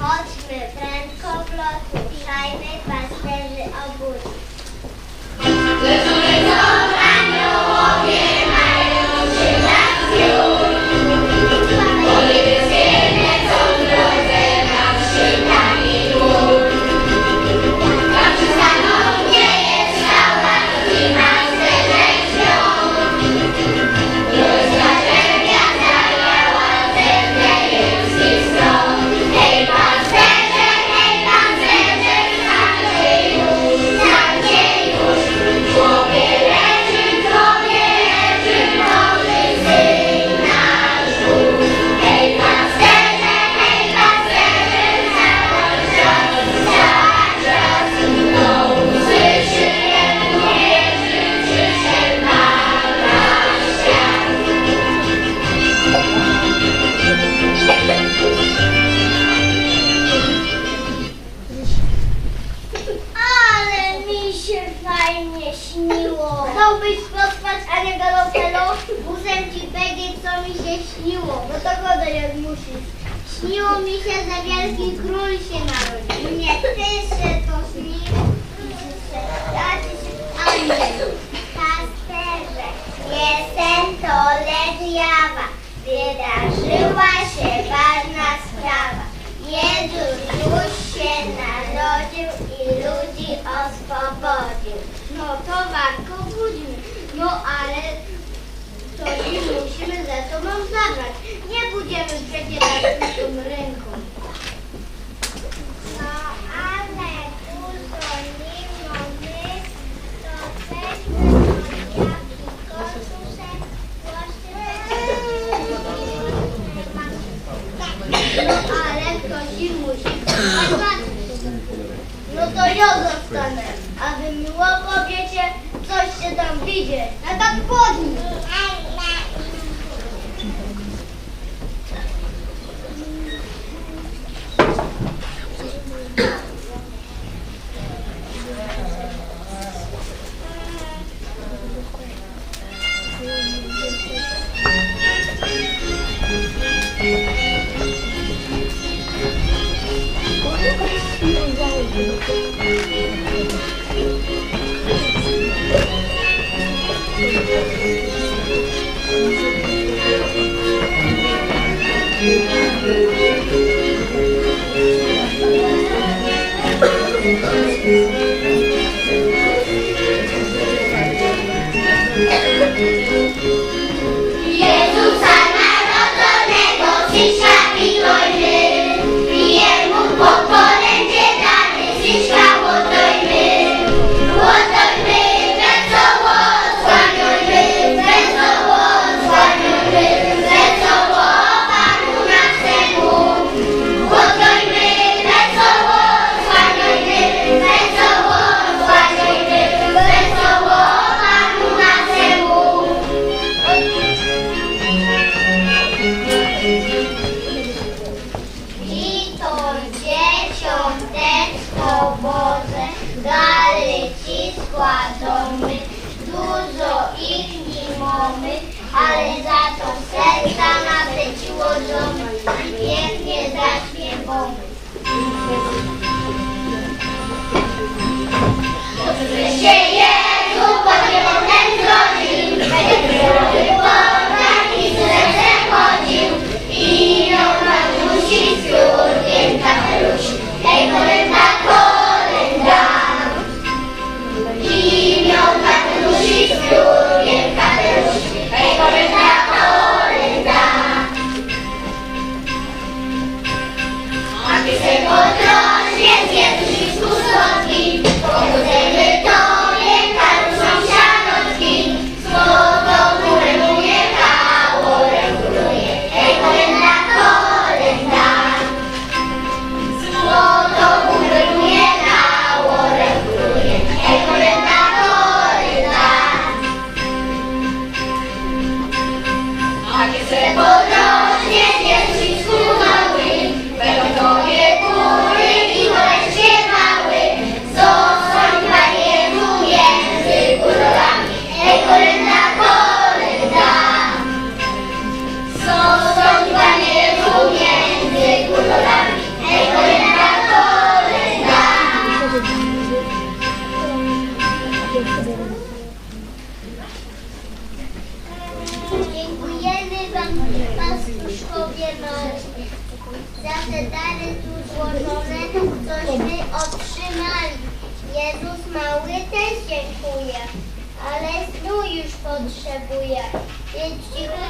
Chodźmy prędko w lot, ruszajmy pasterzy obudzi. to warko budzimy. No ale to i musimy za to mam zabrać. Nie będziemy przecież tą ręką. No ale uzolimy my, to weźmy No ale ktoś musi No to ja zostanę. видели. Этот подник.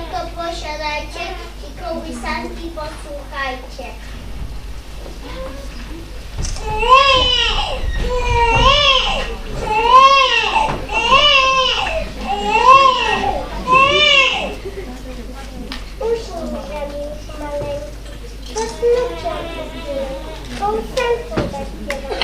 Cienko posiadajcie i kołysanki posłuchajcie. Uśmiech się już maleńki, posnucia przez chwilę, kołysanką zaśpiewam.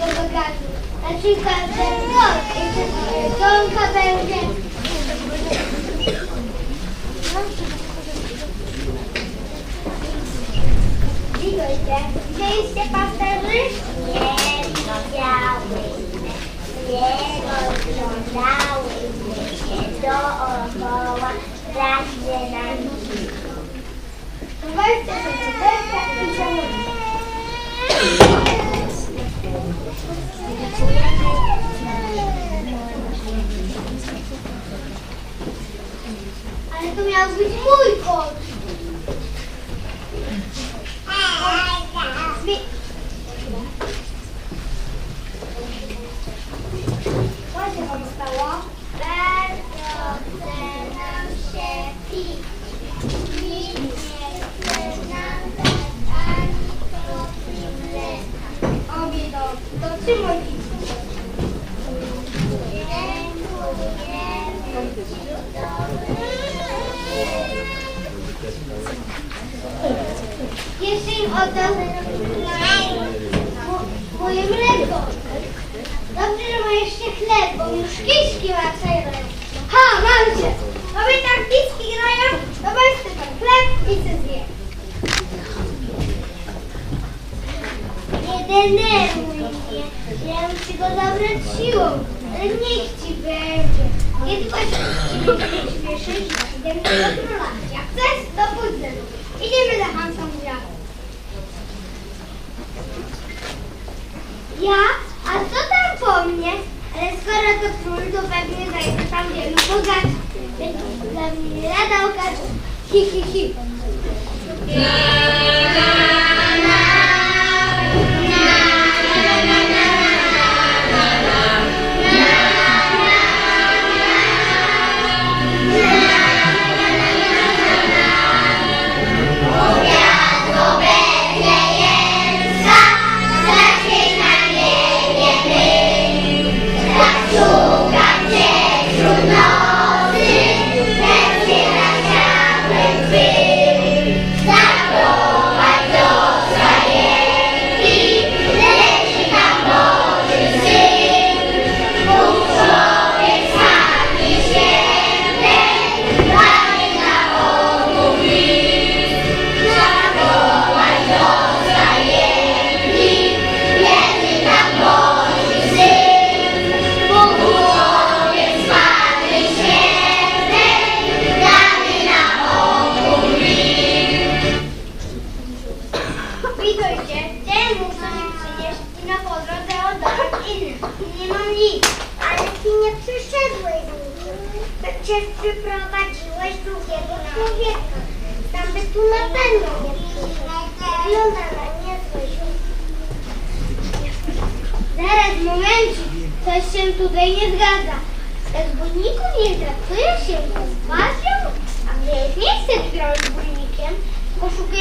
tego bagażu. Na przykład ten rok, tonka będzie... Widzieliście pasterzy? Nie widziały. Nie oglądały się dookoła, prawie na nic. Weźcie sobie i zamówcie. Ale to miał być mój kot. Zje. Nie denerwuj mnie, ja ci go zabrać siłą, ale niech ci będzie. Kiedy właśnie śpieszyć, idziemy do króla. Jak chcesz, to mną. Idziemy za Hansą Grafą. Ja? A co tam po mnie? Ale skoro to król, to pewnie zajdzie tam wielu. Więc dla mnie lada okaże. Hi, hi, hi. La, la.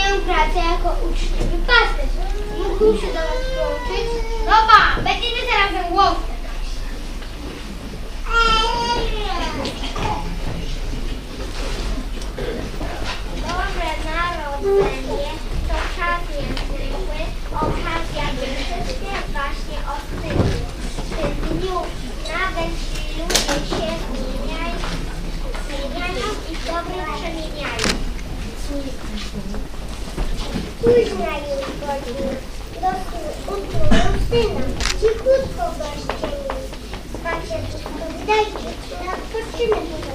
Poszukuję pracy jako uczciwy pasterz. Mógłbym się do was włączyć? No ba, będziemy zarazem łowkę Boże Narodzenie to czas niezwykły, okazja wyżycznia właśnie ostygły. W tym dniu nawet ludzie się zmieniają, zmieniają i w dobrych przemieniają. Późna już godzina, do syna, cichutko goście mi. Spać się wszystko wydajcie, na odpoczynek.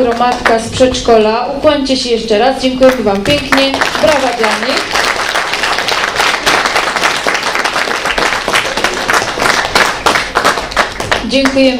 Gromadka z przedszkola. Ukłońcie się jeszcze raz. Dziękujemy Wam pięknie. Brawa dla nich. Dziękujemy.